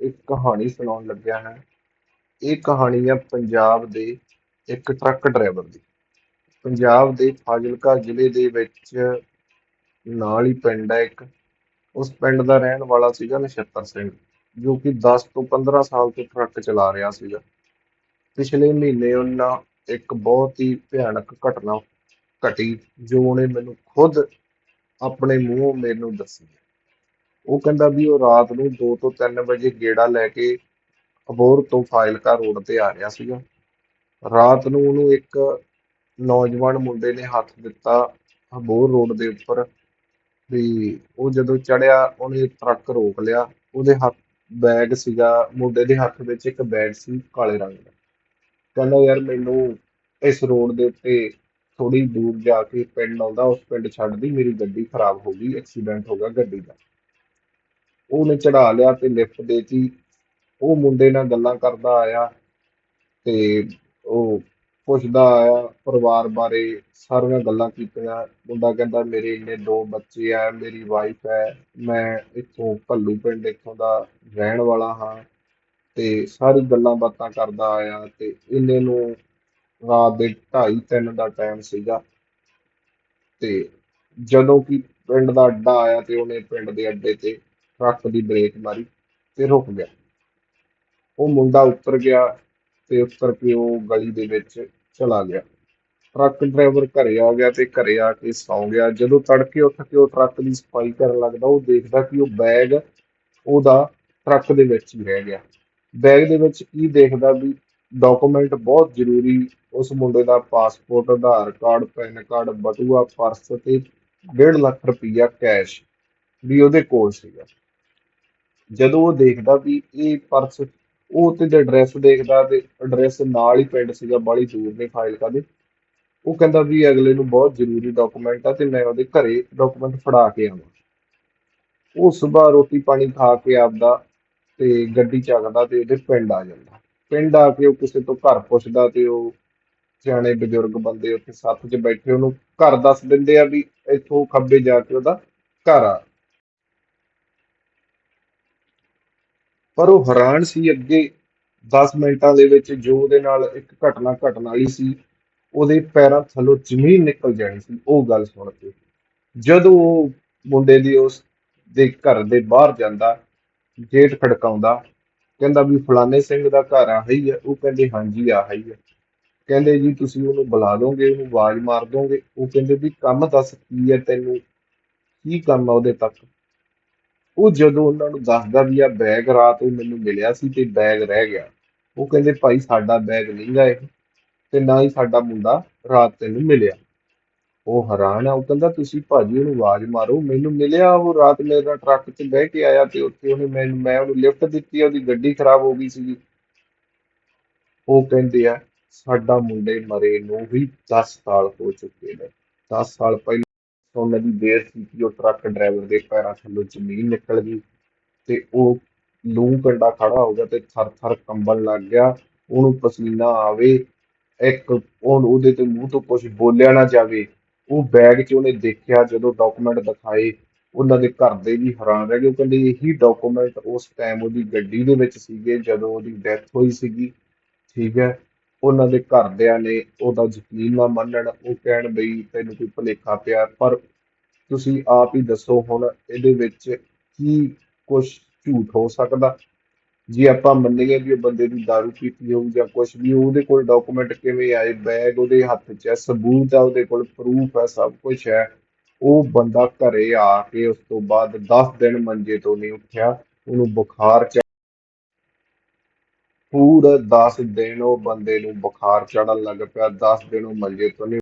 ਇੱਕ ਕਹਾਣੀ ਸੁਣਾਉਣ ਲੱਗਿਆ ਹਾਂ। ਇਹ ਕਹਾਣੀ ਹੈ ਪੰਜਾਬ ਦੇ ਇੱਕ ਟਰੱਕ ਡਰਾਈਵਰ ਦੀ। ਪੰਜਾਬ ਦੇ ਫਾਜ਼ਿਲਕਾ ਜ਼ਿਲ੍ਹੇ ਦੇ ਵਿੱਚ ਨਾਲ ਹੀ ਪਿੰਡ ਹੈ ਇੱਕ। ਉਸ ਪਿੰਡ ਦਾ ਰਹਿਣ ਵਾਲਾ ਸੀਗਾ ਨਛੱਤਰ ਸਿੰਘ, ਜੋ ਕਿ 10 ਤੋਂ 15 ਸਾਲ ਤੋਂ ਟਰੱਕ ਚਲਾ ਰਿਹਾ ਸੀਗਾ। ਪਿਛਲੇ ਮਹੀਨੇ ਉਹਨਾਂ ਇੱਕ ਬਹੁਤ ਹੀ ਭਿਆਨਕ ਘਟਨਾ ਘਟੀ, ਜੋ ਉਹਨੇ ਮੈਨੂੰ ਖੁਦ ਆਪਣੇ ਮੂੰਹੋਂ ਮੈਨੂੰ ਦੱਸੀ। ਉਹ ਕਹਿੰਦਾ ਵੀ ਉਹ ਰਾਤ ਨੂੰ 2 ਤੋਂ 3 ਵਜੇ ਗੇੜਾ ਲੈ ਕੇ ਅਬੋਹਰ ਤੋਂ ਫਾਇਲਕਾ ਰੋਡ ਤੇ ਆ ਰਿਹਾ ਸੀਗਾ। ਰਾਤ ਨੂੰ ਉਹਨੂੰ ਇੱਕ ਨੌਜਵਾਨ ਮੁੰਡੇ ਨੇ ਹੱਥ ਦਿੱਤਾ ਅਬੋਹਰ ਰੋਡ ਦੇ ਉੱਪਰ ਵੀ ਉਹ ਜਦੋਂ ਚੜਿਆ ਉਹਨੇ ਟਰੱਕ ਰੋਕ ਲਿਆ। ਉਹਦੇ ਹੱਥ ਬੈਗ ਸੀਗਾ, ਮੁੰਡੇ ਦੇ ਹੱਥ ਵਿੱਚ ਇੱਕ ਬੈਗ ਸੀ ਕਾਲੇ ਰੰਗ ਦਾ। ਕਹਿੰਦਾ ਯਾਰ ਮੈਨੂੰ ਇਸ ਰੋਡ ਦੇ ਉੱਤੇ ਥੋੜੀ ਦੂਰ ਜਾ ਕੇ ਪਿੰਡ ਆਉਂਦਾ, ਉਸ ਪਿੰਡ ਛੱਡਦੀ ਮੇਰੀ ਗੱਡੀ ਖਰਾਬ ਹੋ ਗਈ, ਐਕਸੀਡੈਂਟ ਹੋ ਗਿਆ ਗੱਡੀ ਦਾ। ਉਹਨੇ ਚੜਾ ਲਿਆ ਤੇ ਲਿਫਟ ਦੇਤੀ। ਉਹ ਮੁੰਡੇ ਨਾਲ ਗੱਲਾਂ ਕਰਦਾ ਆਇਆ ਤੇ ਉਹ ਪੁੱਛਦਾ ਆਇਆ ਪਰਿਵਾਰ ਬਾਰੇ, ਸਾਰੀਆਂ ਗੱਲਾਂ ਕੀਤੀਆਂ। ਮੁੰਡਾ ਕਹਿੰਦਾ, ਮੇਰੇ ਇੰਨੇ ਦੋ ਬੱਚੇ ਆ, ਮੇਰੀ ਵਾਈਫ ਹੈ, ਮੈਂ ਇੱਥੋਂ ਭੱਲੂ ਪਿੰਡ, ਇੱਥੋਂ ਦਾ ਰਹਿਣ ਵਾਲਾ ਹਾਂ। ਤੇ ਸਾਰੀ ਗੱਲਾਂ ਬਾਤਾਂ ਕਰਦਾ ਆਇਆ ਤੇ ਇੰਨੇ ਨੂੰ ਰਾਤ ਦੇ 2:30 3 ਦਾ ਟਾਈਮ ਸੀਗਾ। ਤੇ ਜਦੋਂ ਕਿ ਪਿੰਡ ਦਾ ਅੱਡਾ ਆਇਆ ਤੇ ਉਹਨੇ ਪਿੰਡ ਦੇ ਅੱਡੇ ਤੇ ਟਰੱਕ ਦੀ ਬ੍ਰੇਕ ਮਾਰੀ ਤੇ ਰੁਕ ਗਿਆ। ਉਹ ਮੁੰਡਾ ਉੱਤਰ ਗਿਆ ਤੇ ਉੱਤਰ ਕੇ ਉਹ ਗਲੀ ਦੇ ਵਿੱਚ ਚਲਾ ਗਿਆ। ਟਰੱਕ ਡਰਾਈਵਰ ਘਰੇ ਆ ਗਿਆ ਤੇ ਘਰੇ ਆ ਕੇ ਸੌਂ ਗਿਆ। ਜਦੋਂ ਤੜਕੇ ਉੱਠ ਕੇ ਉਹ ਟਰੱਕ ਦੀ ਸਫ਼ਾਈ ਕਰਨ ਲੱਗਦਾ, ਉਹ ਦੇਖਦਾ ਕਿ ਉਹ ਬੈਗ ਉਹਦਾ ਟਰੱਕ ਦੇ ਵਿੱਚ ਹੀ ਰਹਿ ਗਿਆ। ਬੈਗ ਦੇ ਵਿੱਚ ਕੀ ਦੇਖਦਾ ਵੀ ਡਾਕੂਮੈਂਟ ਬਹੁਤ ਜ਼ਰੂਰੀ, ਉਸ ਮੁੰਡੇ ਦਾ passport, Aadhaar card, PAN card, ਬਟੂਆ, purse ਤੇ 1.5 ਲੱਖ ਰੁਪਈਆ ਕੈਸ਼ ਵੀ ਉਹਦੇ ਕੋਲ ਸੀਗਾ। ਜਦੋਂ ਉਹ ਦੇਖਦਾ ਵੀ ਇਹ ਪਰਸ, ਉਹ ਤੇ ਐਡਰੈਸ ਦੇਖਦਾ ਤੇ ਐਡਰੈਸ ਨਾਲ ਹੀ ਪਿੰਡ ਸੀਗਾ, ਬਾਹਲੀ ਦੂਰ ਨਹੀਂ ਫਾਜ਼ਿਲਕਾ ਦੇ ਉਹ ਕਹਿੰਦਾ ਵੀ ਅਗਲੇ ਨੂੰ ਬਹੁਤ ਜ਼ਰੂਰੀ ਡਾਕੂਮੈਂਟ ਆ ਤੇ ਮੈਂ ਉਹਦੇ ਘਰੇ ਡਾਕੂਮੈਂਟ ਫੜਾ ਕੇ ਆਵਾਂ। ਉਹ ਸਵੇਰ ਰੋਟੀ ਪਾਣੀ ਖਾ ਕੇ ਆਪਦਾ ਤੇ ਗੱਡੀ ਚੱਕਦਾ ਤੇ ਉਹਦੇ ਪਿੰਡ ਆ ਜਾਂਦਾ। ਪਿੰਡ ਆ ਕੇ ਉਹ ਕਿਸੇ ਤੋਂ ਘਰ ਪੁੱਛਦਾ ਤੇ ਉਹ ਸਿਆਣੇ ਬਜ਼ੁਰਗ ਬੰਦੇ ਉੱਥੇ ਸੱਥ 'ਚ ਬੈਠੇ, ਉਹਨੂੰ ਘਰ ਦੱਸ ਦਿੰਦੇ ਆ ਵੀ ਇੱਥੋਂ ਖੱਬੇ ਜਾ ਕੇ ਉਹਦਾ ਘਰ ਆ। ਪਰ ਉਹ ਹੈਰਾਨ ਸੀ ਅੱਗੇ। 10 ਮਿੰਟਾਂ ਦੇ ਵਿੱਚ ਜੋ ਉਹਦੇ ਨਾਲ ਇੱਕ ਘਟਨਾ ਘਟਣ ਵਾਲੀ ਸੀ, ਉਹਦੇ ਪੈਰਾਂ ਥੱਲੋਂ ਜ਼ਮੀਨ ਨਿਕਲ ਜਾਣੀ ਸੀ। ਉਹ ਗੱਲ ਸੁਣ ਕੇ। ਜਦੋਂ ਉਹ ਮੁੰਡੇ ਦੀ ਉਸ ਦੇ ਘਰ ਦੇ ਬਾਹਰ ਜਾਂਦਾ, ਗੇਟ ਖੜਕਾਉਂਦਾ, ਕਹਿੰਦਾ ਵੀ ਫਲਾਣੇ ਸਿੰਘ ਦਾ ਘਰ ਆਹੀ ਹੈ। ਉਹ ਕਹਿੰਦੇ, ਹਾਂਜੀ, ਆਹੀ ਹੈ। ਕਹਿੰਦੇ, ਜੀ, ਤੁਸੀਂ ਉਹਨੂੰ ਬੁਲਾ ਦੋਗੇ, ਉਹਨੂੰ ਆਵਾਜ਼ ਮਾਰ ਦੋਗੇ। ਉਹ ਕਹਿੰਦੇ, ਵੀ ਕੰਮ ਦੱਸ ਕੀ ਹੈ ਤੈਨੂੰ? ਕੀ ਕੰਮ ਆ ਉਹਦੇ ਤੱਕ? ਉਹ ਜਦੋਂ ਉਹਨਾਂ ਨੂੰ ਦੱਸਦਾ ਵੀ ਆ ਬੈਗ ਰਾਤ ਨੂੰ ਮੈਨੂੰ ਮਿਲਿਆ ਸੀ ਤੇ ਬੈਗ ਰਹਿ ਗਿਆ। ਉਹ ਕਹਿੰਦੇ, ਭਾਈ, ਸਾਡਾ ਬੈਗ ਨਹੀਂ ਗਾ ਤੇ ਨਾ ਹੀ ਸਾਡਾ ਮੁੰਡਾ ਰਾਤ ਤੈਨੂੰ ਮਿਲਿਆ। ਉਹ ਹੈਰਾਨ ਆ, ਉਹ ਕਹਿੰਦਾ, ਤੁਸੀਂ ਭਾਜੀ ਉਹਨੂੰ ਆਵਾਜ਼ ਮਾਰੋ, ਮੈਨੂੰ ਮਿਲਿਆ ਉਹ ਰਾਤ ਮੇਰਾ ਟਰੱਕ 'ਚ ਬਹਿ ਕੇ ਆਇਆ ਤੇ ਉੱਥੇ ਉਹਨੇ ਮੈਨੂੰ, ਮੈਂ ਉਹਨੂੰ ਲਿਫਟ ਦਿੱਤੀ, ਉਹਦੀ ਗੱਡੀ ਖਰਾਬ ਹੋ ਗਈ ਸੀਗੀ। ਉਹ ਕਹਿੰਦੇ ਆ, ਸਾਡਾ ਮੁੰਡੇ ਮਰੇ ਨੂੰ ਵੀ 10 ਸਾਲ ਹੋ ਚੁੱਕੇ ਨੇ। 10 ਸਾਲ ਪਹਿਲਾਂ ਉਹਨਾਂ ਦੀ ਦੇਰ ਸੀ ਕਿ ਉਹ ਟਰੱਕ ਡਰਾਈਵਰ ਦੇ ਪੈਰਾਂ ਥੱਲੋਂ ਜ਼ਮੀਨ ਨਿਕਲ ਗਈ ਤੇ ਉਹ ਲੂ ਕੰਡਾ ਖੜਾ ਹੋ ਗਿਆ ਤੇ ਥਰ ਥਰ ਕੰਬਣ ਲੱਗ ਗਿਆ। ਉਹਨੂੰ ਪਸੀਨਾ ਆਵੇ, ਇੱਕ ਉਹ ਉਹਦੇ ਤੇ ਮੂੰਹ ਤੋਂ ਕੁਝ ਬੋਲਿਆ ਨਾ ਜਾਵੇ। ਉਹ ਬੈਗ 'ਚ ਉਹਨੇ ਦੇਖਿਆ, ਜਦੋਂ ਡਾਕੂਮੈਂਟ ਦਿਖਾਏ, ਉਹਨਾਂ ਦੇ ਘਰ ਦੇ ਵੀ ਹੈਰਾਨ ਰਹਿ ਗਏ। ਉਹ ਕਹਿੰਦੇ ਇਹੀ ਡਾਕੂਮੈਂਟ ਉਸ ਟਾਈਮ ਉਹਦੀ ਗੱਡੀ ਦੇ ਵਿੱਚ ਸੀਗੇ, ਜਦੋਂ ਉਹਦੀ ਡੈਥ ਹੋਈ ਸੀਗੀ। ਠੀਕ ਹੈ। ਉਹਨਾਂ ਦੇ ਘਰਦਿਆਂ ਨੇ ਉਹਦਾ ਯਕੀਨ ਨਾ ਮੰਨਣ, ਉਹ ਕਹਿਣ ਬਈ ਤੈਨੂੰ ਕੋਈ ਭੁਲੇਖਾ ਪਿਆ, ਪਰ ਤੁਸੀਂ ਆਪ ਹੀ ਦੱਸੋ ਹੁਣ ਇਹਦੇ ਵਿੱਚ ਕੀ ਕੁਝ ਝੂਠ ਹੋ ਸਕਦਾ? ਜੇ ਆਪਾਂ ਮੰਨੀਏ ਵੀ ਉਹ ਬੰਦੇ ਦੀ ਦਾਰੂ ਪੀਤੀ ਹੋਊ ਜਾਂ ਕੁਝ ਵੀ, ਉਹਦੇ ਕੋਲ ਡਾਕੂਮੈਂਟ ਕਿਵੇਂ ਆਏ? ਬੈਗ ਉਹਦੇ ਹੱਥ 'ਚ ਹੈ, ਸਬੂਤ ਆ ਉਹਦੇ ਕੋਲ ਪ੍ਰੂਫ ਹੈ, ਸਭ ਕੁਝ ਹੈ। ਉਹ ਬੰਦਾ ਘਰੇ ਆ ਕੇ ਉਸ ਤੋਂ ਬਾਅਦ 10 ਦਿਨ ਮੰਜੇ ਤੋਂ ਨਹੀਂ ਉੱਠਿਆ, ਉਹਨੂੰ ਬੁਖਾਰ ਚ ਪੂਰਾ 10 ਦਿਨ ਉਹ ਬੰਦੇ ਨੂੰ ਬੁਖਾਰ ਚੜਨ ਲੱਗ ਪਿਆ 10 ਦਿਨ ਉਹ ਮੰਜੇ ਤੋਂ ਨਹੀਂ